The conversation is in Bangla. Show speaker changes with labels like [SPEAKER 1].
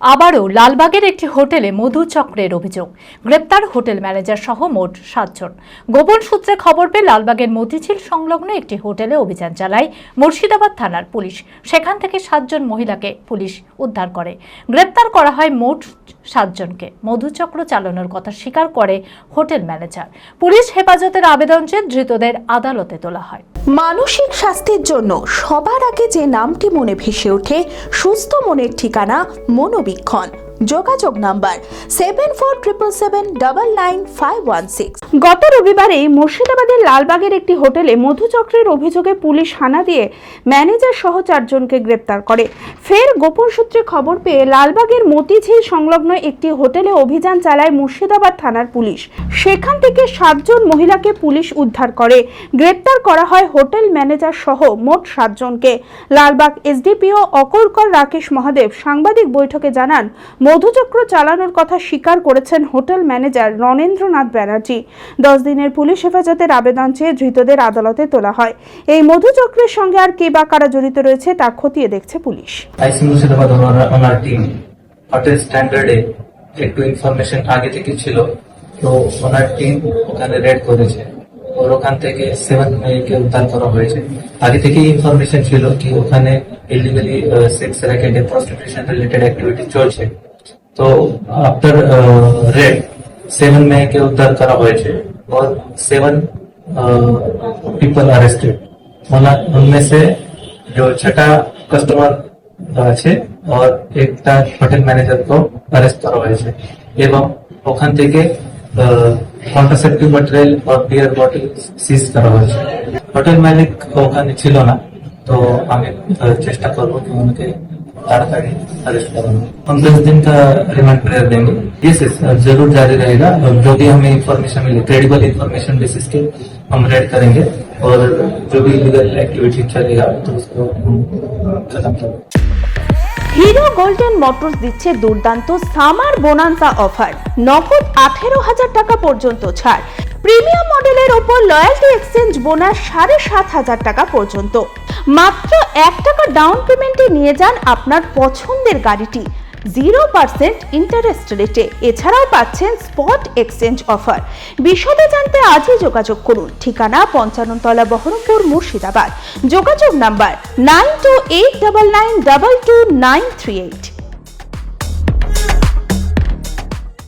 [SPEAKER 1] আবারও লালবাগের একটি হোটেলে মধু চক্রের অভিযোগ। গ্রেপ্তার হোটেল ম্যানেজার সহ মোট সাতজন। গোপন সূত্রে খবর পেয়ে লালবাগের মতিঝিল সংলগ্ন একটি হোটেলে অভিযান চালায় মুর্শিদাবাদ থানার পুলিশ। সেখান থেকে সাতজন মহিলাকে পুলিশ উদ্ধার করে। গ্রেপ্তার করা হয় মোট সাতজনকে। মধুচক্র চালানোর কথা স্বীকার করে হোটেল ম্যানেজার। পুলিশ হেফাজতের আবেদন চেয়ে ধৃতদের আদালতে তোলা হয়।
[SPEAKER 2] মানসিক স্বাস্থ্যের জন্য সবার আগে যে নামটি মনে ভেসে ওঠে, সুস্থ মনের ঠিকানা মনোবীক্ষণ। যোগাযোগ number seven four triple seven double nine five one six গত রবিবারে মুর্শিদাবাদের লালবাগের একটি হোটেলে মধুচক্রের অভিযোগে পুলিশ হানা দিয়ে ম্যানেজার সহ চারজনকে গ্রেপ্তার করে। ফের গোপন সূত্রে খবর পেয়ে লালবাগের মতিঝিল সংলগ্ন একটি হোটেলে অভিযান চালায় মুর্শিদাবাদ থানার পুলিশ। সেখান থেকে সাতজন মহিলাকে পুলিশ উদ্ধার করে। গ্রেপ্তার করা হয় হোটেল ম্যানেজার সহ মোট সাতজনকে। লালবাগ এসডিপিও অকরকর রাকেশ মহাদেব সাংবাদিক বৈঠকে জানান মধুচক্র চালানোর কথা স্বীকার করেছেন হোটেল ম্যানেজার রণেন্দ্রনাথ ব্যানার্জি। দশ দিনের পুলিশ হেফাজতের আবেদন চেয়ে ধৃতদের আদালতে তোলা হয়। এই মধুচক্রের সঙ্গে আর কে বা কারা জড়িত রয়েছে তা খতিয়ে দেখছে পুলিশ।
[SPEAKER 3] হোটেল স্ট্যান্ডার্ডে একটু ইনফরমেশন আগে থেকে ছিল, তো ওনার টিম ওখানে রেড করেছে। ওর ওখান থেকে সেভেন মেয়েকে উদ্ধার করা হয়েছে। আগে ইনফরমেশন ছিল কি ওখানে ইলিগালি সেক্স র্যাকেটে প্রস্টিটিউশন রিলেটেড অ্যাক্টিভিটি চলছে। তো আফটার রেড সেভেন মেয়েকে উদ্ধার করা হয়েছে और सेवन पीपल अरेस्टेड उनमें से जो छठा कस्टमर আছে আর একটা হোটেল ম্যানেজার কো অ্যারেস্ট করা হয়েছে এবং ওখান থেকে কন্ট্রাসেপ্টিভ ম্যাটেরিয়াল আর বিয়ার বটল সিজ করা হয়েছে হোটেল মালিক ওখানে ছিল না তো আমি আহ, চেষ্টা করবো कि उनके ताड़ाताड़ी अरेस्ट करूंगा हम दस दिन का रिमांड पीरियड देंगे यस यस जरूर जारी रहेगा और जो भी हमें इंफॉर्मेशन मिले क्रेडिबल इंफॉर्मेशन बेसिस के हम रेड करेंगे और जो भी लीगल एक्टिविटी चलेगा तो उसको हम खत्म करेंगे
[SPEAKER 2] হিরো গোল্ডেন মোটরস দিচ্ছে দুর্দান্ত সামার বোনান্সা অফার নগদ আঠেরো হাজার টাকা পর্যন্ত ছাড় প্রিমিয়াম মডেলের ওপর লয়্যালটি এক্সচেঞ্জ বোনাস সাড়ে সাত হাজার টাকা পর্যন্ত মাত্র এক টাকা ডাউন পেমেন্টে নিয়ে যান আপনার পছন্দের গাড়িটি। জিরো পার্সেন্ট ইন্টারেস্ট রেটে এছাড়াও পাচ্ছেন স্পট এক্সচেঞ্জ অফার বিশদে জানতে আজই যোগাযোগ করুন। ঠিকানা পঞ্চাননতলা বহরমপুর মুর্শিদাবাদ। যোগাযোগ number nine two eight double nine double two nine three eight